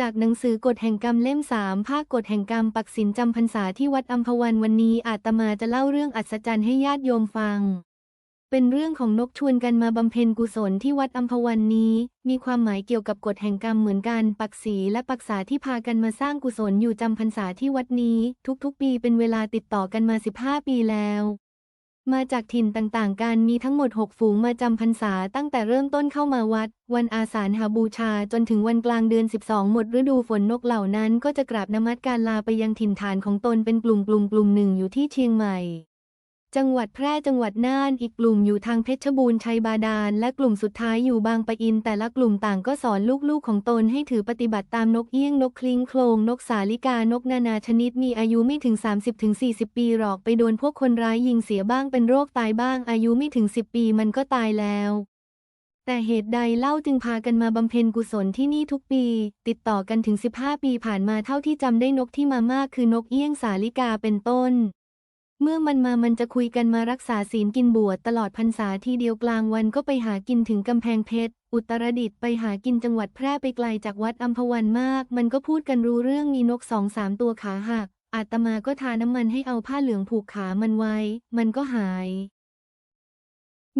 จากหนังสือกฎแห่งกรรมเล่มสามภาคกฎแห่งกรรมปักสินจำพรรษาที่วัดอัมพวันวันนี้อาตมาจะเล่าเรื่องอัศจรรย์ให้ญาติโยมฟัง เป็นเรื่องของนกชวนกันมาบำเพ็ญกุศลที่วัดอัมพวันนี้ มีความหมายเกี่ยวกับกฎแห่งกรรมเหมือนกันปักษีและปักษาที่พากันมาสร้างกุศลอยู่จำพรรษาที่วัดนี้ ทุกๆ ปีเป็นเวลาติดต่อกันมา 15 ปีแล้ว มาจากถิ่นต่างๆ กันมีทั้งหมด 6 ฝูงมาจำพรรษาตั้งแต่เริ่มต้นเข้ามาวัด วันอาสาฬหาบูชาจนถึงวันกลางเดือน 12 หมดฤดูฝนนกเหล่านั้นก็จะกราบนมัสการลาไปยังถิ่นฐานของตนเป็นกลุ่มกลุ่มกลุ่มหนึ่งอยู่ที่เชียงใหม่ จังหวัดแพร่จังหวัดน่านอีกกลุ่มอยู่ทางเพชรบูรณ์ชัยบาดาลและกลุ่มสุดท้ายอยู่บางปะอิน แต่ละกลุ่มต่างก็สอนลูกๆของตนให้ถือปฏิบัติตามนกเอี้ยงนกคลิ้งโคลงนกสาลิกานกนานาชนิดมีอายุไม่ถึง 30-40 ปีหรอกไปโดนพวกคนร้ายยิงเสียบ้างเป็นโรคตายบ้าง อายุไม่ถึง 10 ปีมันก็ตายแล้วแต่เหตุใดเล่าจึงพากันมาบำเพ็ญกุศลที่นี่ทุกปี ติดต่อกันถึง 15 ปีผ่านมาเท่าที่จำได้นกที่มามากคือนกเอี้ยงสาลิกาเป็นต้น เมื่อมันมามันจะคุยกันมารักษาศีลกินบวชตลอดพรรษาทีเดียวกลางวันก็ไปหากินถึงกำแพงเพชร อุตรดิตถ์ไปหากินจังหวัดแพร่ไปไกลจากวัดอัมพวันมาก มันก็พูดกันรู้เรื่องมีนกสองสามตัวขาหักอาตมาก็ทาน้ำมันให้เอาผ้าเหลืองผูกขามันไว้ มันก็หาย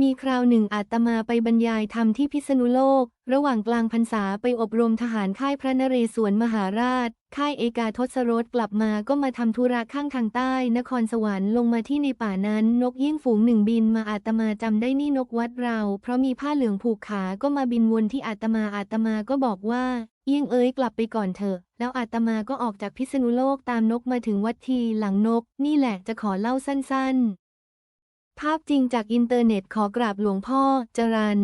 มีคราวหนึ่งอาตมาไปบรรยายธรรมที่พิษณุโลก ระหว่างกลางพรรษาไปอบรมทหารค่ายพระนเรศวรมหาราช ค่ายเอกาทศรสกลับมาก็มาทำธุระข้างทางใต้ นครสวรรค์ลงมาที่ในป่านั้นนกยิ่งฝูงหนึ่งบินมาอาตมาจำได้นี่นกวัดเรา เพราะมีผ้าเหลืองผูกขาก็มาบินวนที่อาตมาอาตมาก็บอกว่าเอียงเอ้ยกลับไปก่อนเถอะ แล้วอาตมาก็ออกจากพิษณุโลกตามนกมาถึงวัดทีหลังนก นี่แหละจะขอเล่าสั้นๆ ภาพจริงจากอินเทอร์เน็ตขอกราบหลวงพ่อจรัน